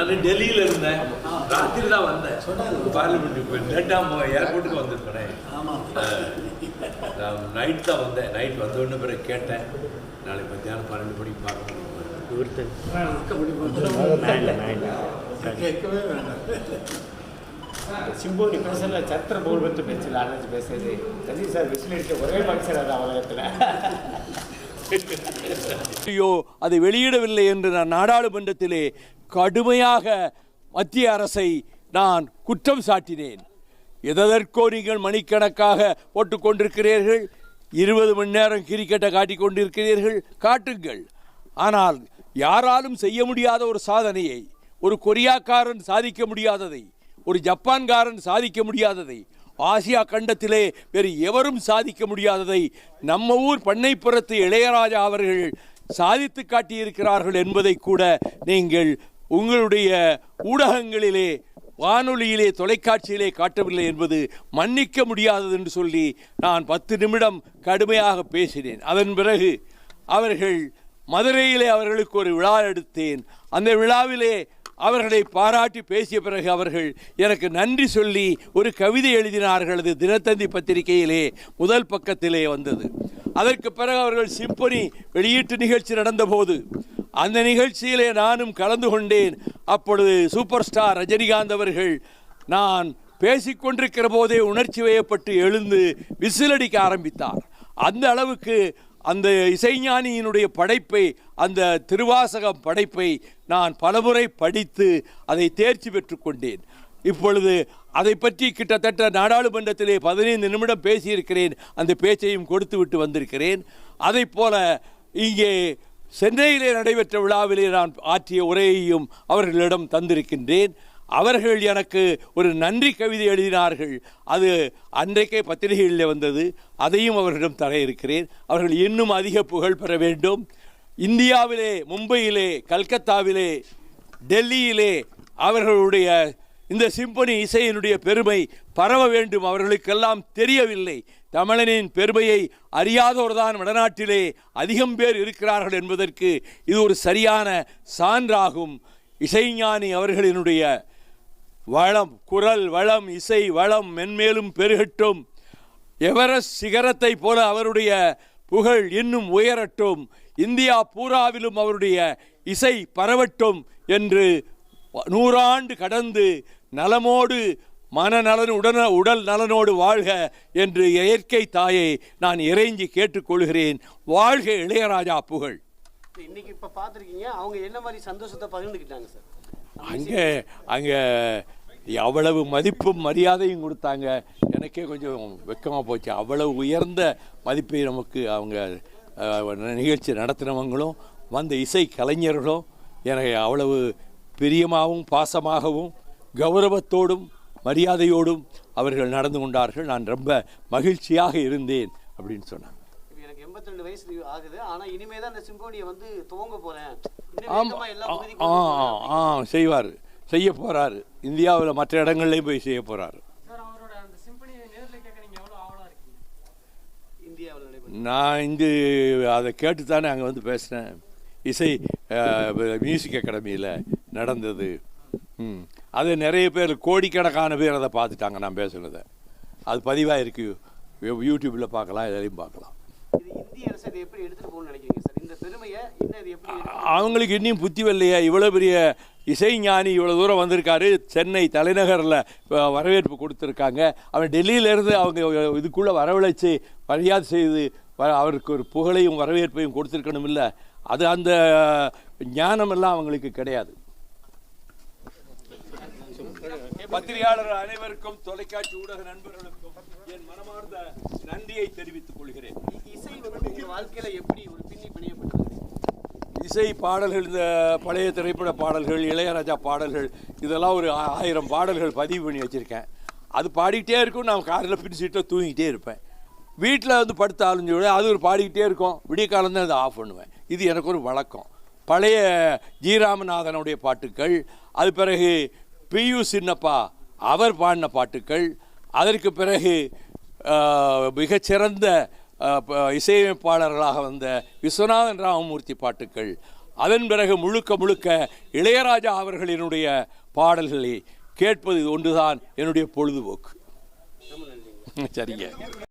நான் டெல்லியில் இருந்தேன். ராத்திரி தான் வந்தேன் பார்லிமெண்ட்டுக்கு லேட்டாக ஏர்போர்ட்டுக்கு ஆமாம் நான் நைட் தான் வந்தேன். நைட் வந்த உடனே பிறகு கேட்டேன். நாளைக்கு மத்தியானம் பன்னெண்டு மணிக்கு பார்க்கணும். கேட்கவே வேண்டாம் சிம்போனி பேசல சத்திர போல் பற்றி பேசல அழைச்சி பேசுறது. ரஜினி சார் விசில் அடிச்ச ஒரே ஃபங்க்ஷன் அது உலகத்தில் ஐயோ அதை வெளியிடவில்லை என்று நான் நாடாளுமன்றத்திலே கடுமையாக மத்திய அரசை நான் குற்றம் சாட்டினேன். எதற்கோ நீங்கள் மணிக்கணக்காக போட்டுக்கொண்டிருக்கிறீர்கள் இருபது மணி நேரம் கிரிக்கெட்டை காட்டிக் கொண்டிருக்கிறீர்கள். காட்டுங்கள். ஆனால் யாராலும் செய்ய முடியாத ஒரு சாதனையை ஒரு கொரியாக்காரன் சாதிக்க முடியாததை ஒரு ஜப்பான்காரன் சாதிக்க முடியாததை ஆசியா கண்டத்திலே வேறு எவரும் சாதிக்க முடியாததை நம்ம ஊர் பண்ணைப்புறத்து இளையராஜா அவர்கள் சாதித்து காட்டியிருக்கிறார்கள் என்பதை கூட நீங்கள் உங்களுடைய ஊடகங்களிலே வானொலியிலே தொலைக்காட்சியிலே காட்டவில்லை என்பது மன்னிக்க முடியாதது என்று சொல்லி நான் பத்து நிமிடம் கடுமையாக பேசினேன். அதன் பிறகு அவர்கள் மதுரையிலே அவர்களுக்கு ஒரு விழா எடுத்தேன். அந்த விழாவிலே அவர்களை பாராட்டி பேசிய பிறகு அவர்கள் எனக்கு நன்றி சொல்லி ஒரு கவிதை எழுதினார்கள். அது தினத்தந்தி பத்திரிகையிலே முதல் பக்கத்திலே வந்தது. அதற்கு பிறகு அவர்கள் சிம்பொனி வெளியீட்டு நிகழ்ச்சி நடந்தபோது அந்த நிகழ்ச்சியிலே நானும் கலந்து கொண்டேன். அப்பொழுது சூப்பர் ஸ்டார் ரஜினிகாந்த் அவர்கள் நான் பேசிக்கொண்டிருக்கிற போதே உணர்ச்சி வயப்பட்டு எழுந்து விசிலடிக்க ஆரம்பித்தார். அந்த அளவுக்கு அந்த இசைஞானியினுடைய படைப்பை அந்த திருவாசகம் படைப்பை நான் பலமுறை படித்து அதை தேர்ச்சி பெற்றுக்கொண்டேன் இப்பொழுது அதை பற்றி கிட்டத்தட்ட நாடாளுமன்றத்திலே பதினைந்து நிமிடம் பேசியிருக்கிறேன். அந்த பேச்சையும் கொடுத்து விட்டு வந்திருக்கிறேன். அதை போல இங்கே சென்னையிலே நடைபெற்ற விழாவிலே நான் ஆற்றிய உரையையும் அவர்களிடம் தந்திருக்கின்றேன். அவர்கள் எனக்கு ஒரு நன்றி கவிதை எழுதினார்கள். அது அன்றைக்கே பத்திரிகைகளில் வந்தது. அதையும் அவர்களிடம் தர இருக்கிறேன் அவர்கள் இன்னும் அதிக புகழ் பெற வேண்டும். இந்தியாவிலே மும்பையிலே கல்கத்தாவிலே டெல்லியிலே அவர்களுடைய இந்த சிம்பொனி இசையினுடைய பெருமை பரவ வேண்டும். அவர்களுக்கெல்லாம் தெரியவில்லை. தமிழனின் பெருமையை அறியாதோர்தான் வடநாட்டிலே அதிகம் பேர் இருக்கிறார்கள் என்பதற்கு இது ஒரு சரியான சான்றாகும். இசைஞானி அவர்களினுடைய வளம் குரல் வளம் இசை வளம் மென்மேலும் பெருகட்டும். எவரெஸ்ட் சிகரத்தை போல அவருடைய புகழ் இன்னும் உயரட்டும். இந்தியா பூராவிலும் அவருடைய இசை பரவட்டும் என்று நூறாண்டு கடந்து நலமோடு மனநலன் உடன உடல் நலனோடு வாழ்க என்று இயற்கை தாயை நான் இறைஞ்சி கேட்டுக்கொள்கிறேன். வாழ்க இளையராஜா புகழ். இன்னைக்கு இப்ப பாத்திருக்கீங்க அவங்க என்ன மாதிரி சந்தோஷத்தை பகிர்ந்துக்கிட்டாங்க சார்? அங்கே அங்கே அவ்வளவு மதிப்பும் மரியாதையும் கொடுத்தாங்க. எனக்கே கொஞ்சம் வெக்கமாக போச்சு. அவ்வளவு உயர்ந்த மதிப்பை நமக்கு அவங்க நிகழ்ச்சி நடத்தினவங்களும் வந்த இசை கலைஞர்களும் எனக்கு அவ்வளவு பிரியமாகவும் பாசமாகவும் கௌரவத்தோடும் மரியாதையோடும் அவர்கள் நடந்து கொண்டார்கள். நான் ரொம்ப மகிழ்ச்சியாக இருந்தேன் அப்படின்னு சொன்னாங்க. இப்ப எனக்கு 82 வயசு ஆகுது. ஆனா இனிமே தான் இந்த சிம்போனியை வந்து துவங்க எல்லா ஆ ஆ செய்வார். செய்ய போகிறாரு இந்தியாவில் மற்ற இடங்கள்லையும் போய் செய்ய போகிறாரு சார் அவரோட அந்த சிம்பனியை நேரில் கேட்க நீங்க எவ்வளவு ஆவலா இருக்கீங்க? இந்தியாவில் நடைபெறும் நான் இங்கு அதை கேட்டு தானே அங்கே வந்து பேசினேன் இசை மியூசிக் அகாடமியில் நடந்தது. அது நிறைய பேர் கோடிக்கணக்கான பேர் அதை பார்த்துட்டாங்க நான் பேசுனதை. அது பதிவாக இருக்கு. யூடியூப்பில் பார்க்கலாம் எதையும் பார்க்கலாம். அவங்களுக்கு இன்னும் புத்தி வரலையா. இவ்வளோ பெரிய இசைஞானி இவ்வளோ தூரம் வந்திருக்காரு. சென்னை தலைநகரில் வரவேற்பு கொடுத்துருக்காங்க. அவன் டெல்லியிலேருந்து அவங்க இதுக்குள்ளே வரவழைச்சு மரியாதை செய்து அவருக்கு ஒரு புகழையும் வரவேற்பையும் கொடுத்துருக்கணும் இல்லை அது அந்த ஞானமெல்லாம் அவங்களுக்கு கிடையாது. பத்திரிகையாளர் அனைவருக்கும் தொலைக்காட்சி ஊடக நண்பர்களுக்கும் என் மனமார்ந்த நன்றியை தெரிவித்துக் கொள்கிறேன். இசை வந்து வாழ்க்கையில எப்படி ஒரு பின்னி பிணையப்பட்டது இசை பாடல்கள் இந்த பழைய திரைப்பட பாடல்கள் இளையராஜா பாடல்கள் இதெல்லாம் ஒரு ஆயிரம் பாடல்கள் பதிவு பண்ணி வச்சுருக்கேன். அது பாடிக்கிட்டே இருக்கும் நான் காரில் பின் சீட்டில் தூங்கிட்டே இருப்பேன். வீட்டில் வந்து படுத்த ஆளுஞ்சோட அது ஒரு பாடிக்கிட்டே இருக்கும். விடிய காலம் தான் அதை ஆஃப் பண்ணுவேன். இது எனக்கு ஒரு வழக்கம். பழைய ஜி ராமநாதனுடைய பாட்டுக்கள் அது பிறகு பியு சின்னப்பா அவர் பாடின பாட்டுக்கள் அதற்கு பிறகு மிகச்சிறந்த இசையமைப்பாளர்களாக வந்த விஸ்வநாதன் ராமமூர்த்தி பாட்டுக்கள். அதன் பிறகு முழுக்க முழுக்க இளையராஜா அவர்களினுடைய பாடல்களை கேட்பது ஒன்றுதான் என்னுடைய பொழுதுபோக்கு. சரிங்க.